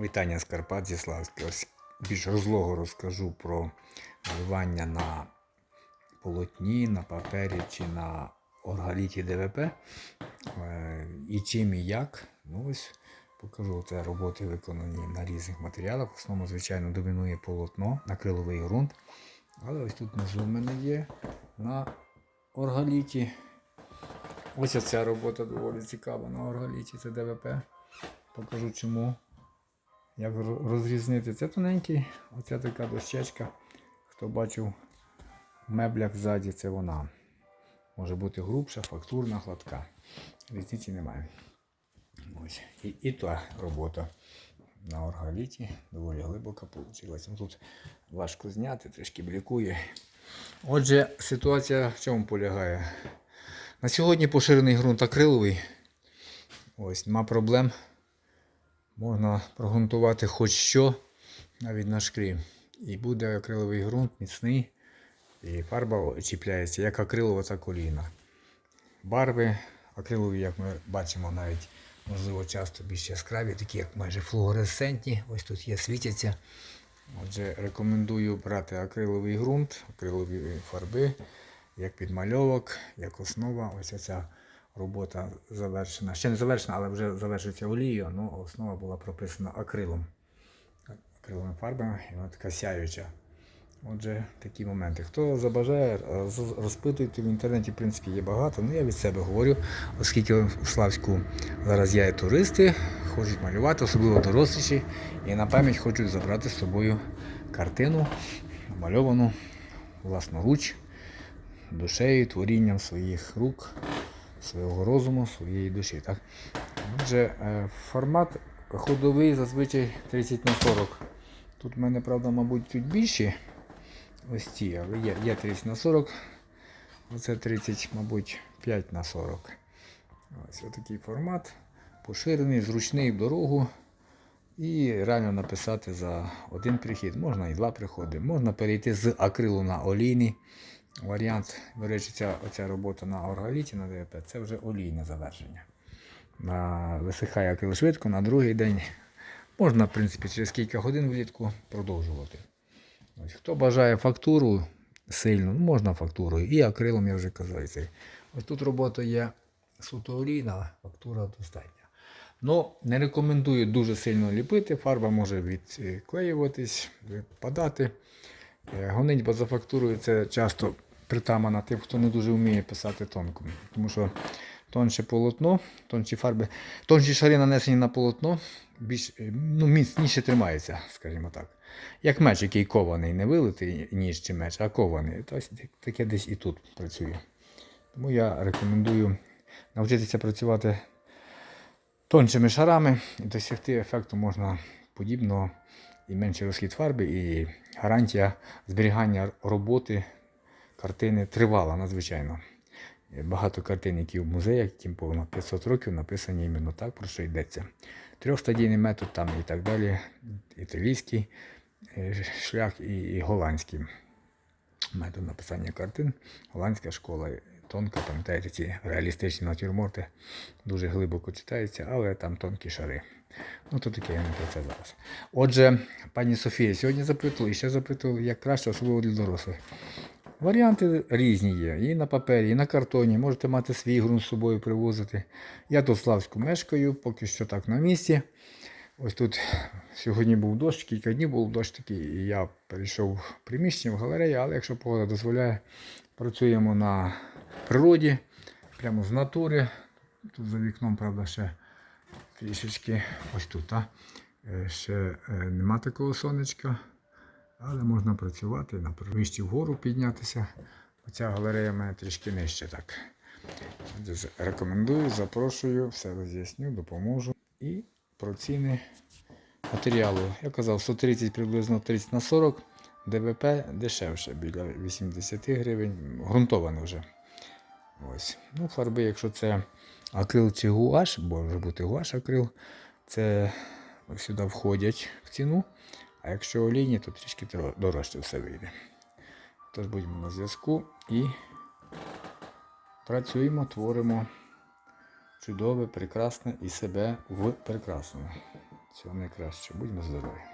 Вітання з Карпат зі Славська. Ось більш розлого розкажу про малювання на полотні, на папері чи на оргаліті ДВП. Е, І чим і як. Ну ось покажу це роботи виконані на різних матеріалах. В основному, звичайно, домінує полотно, акриловий ґрунт. Але ось тут внизу в мене є на оргаліті. Ось ця робота доволі цікава на оргаліті, це ДВП. Покажу чому. Як розрізнити? Це тоненький, оця така дощечка. Хто бачив в меблях ззаді, це вона. Може бути грубша, фактурна, гладка. Різниці немає. Ось. І, і та робота на оргаліті доволі глибока вийшла. Ну, тут важко зняти, трішки блікує. Отже, ситуація в чому полягає? На сьогодні поширений ґрунт акриловий. Ось, нема проблем. Можна прогрунтувати хоч що, навіть на шклі. І буде акриловий ґрунт міцний. І фарба чіпляється як акрилова, так олійна. Барви акрилові, як ми бачимо, навіть можливо часто більш яскраві, такі як майже флуоресцентні. Ось тут є світяться. Отже, рекомендую брати акриловий ґрунт, акрилові фарби, як підмальовок, як основа. Ось ця робота завершена. Ще не завершена, але вже завершується олією. Ну, основа була прописана акрилом. Акриловими фарбами, і вона така сяюча. Отже, такі моменти. Хто забажає, е, розпитуйте в інтернеті, в принципі, є багато. Ну, я від себе говорю, оскільки в Славську зараз є туристи, хочуть малювати, особливо доросліші, і на пам'ять хочуть забрати з собою картину, намальовану власноруч, душею, творінням своїх рук, свого розуму, своєї душі. Так? Отже, е, формат ходовий зазвичай 30 на 40. Тут в мене, правда, мабуть, чуть більші. Ось ці, але є, є 30 на 40. Оце 30, мабуть, 5 на 40. Ось такий формат. Поширений, зручний в дорогу. І реально написати за один прихід. Можна і два приходи. Можна перейти з акрилу на олійний варіант. До речі, ця, оця робота на оргаліті на ДВП це вже олійне завершення. На, висихає акрил швидко, на другий день можна, в принципі, через кілька годин влітку продовжувати. Ось, хто бажає фактуру сильну, ну, можна фактурою. І акрилом я вже казав. цей. Ось тут робота є суто олійна, фактура достатня. Ну, не рекомендую дуже сильно ліпити, фарба може відклеюватись, випадати. Е, Гонитьба за фактурою це часто притамана тим, хто не дуже вміє писати тонко. Тому що тонше полотно, тонші фарби, тонші шари нанесені на полотно, більш е, ну, міцніше тримається, скажімо так. Як меч, який кований, не вилитий ніж чи меч, а кований. То ось таке десь і тут працює. Тому я рекомендую навчитися працювати тоншими шарами і досягти ефекту можна подібного і менший розхід фарби, і гарантія зберігання роботи картини тривала надзвичайно. Багато картин, які в музеях, яким повно 500 років, написані іменно так, про що йдеться. Трьохстадійний метод там і так далі, італійський е, шлях і, і голландський метод написання картин. Голландська школа тонка, пам'ятаєте, ці реалістичні натюрморти дуже глибоко читаються, але там тонкі шари. Ну, то таке я не про це зараз. Отже, пані Софія сьогодні запитувала і ще запитувала, як краще, особливо для дорослих. Варіанти різні є. І на папері, і на картоні. Можете мати свій ґрунт з собою привозити. Я тут Славську мешкаю, поки що так на місці. Ось тут сьогодні був дощ, кілька днів був дощ такий, і я перейшов в приміщення в галерею, але якщо погода дозволяє, працюємо на природі, прямо з натури. Тут за вікном, правда, ще трішечки ось тут. А? Е, Ще е, нема такого сонечка, але можна працювати на вище вгору піднятися. Оця галерея в мене трішки нижче так. Рекомендую, запрошую, все роз'ясню, допоможу. І про ціни матеріалу. Я казав, 130 приблизно 30 на 40, ДВП дешевше, біля 80 гривень, ґрунтоване вже. Ось. Ну, фарби, якщо це акрил чи гуаш, бо може бути гуаш акрил, це сюди входять в ціну. А якщо олійні, то трішки дорожче все вийде. Тож будемо на зв'язку і працюємо, творимо чудове, прекрасне і себе в прекрасному. Всього найкраще. Будьмо здорові!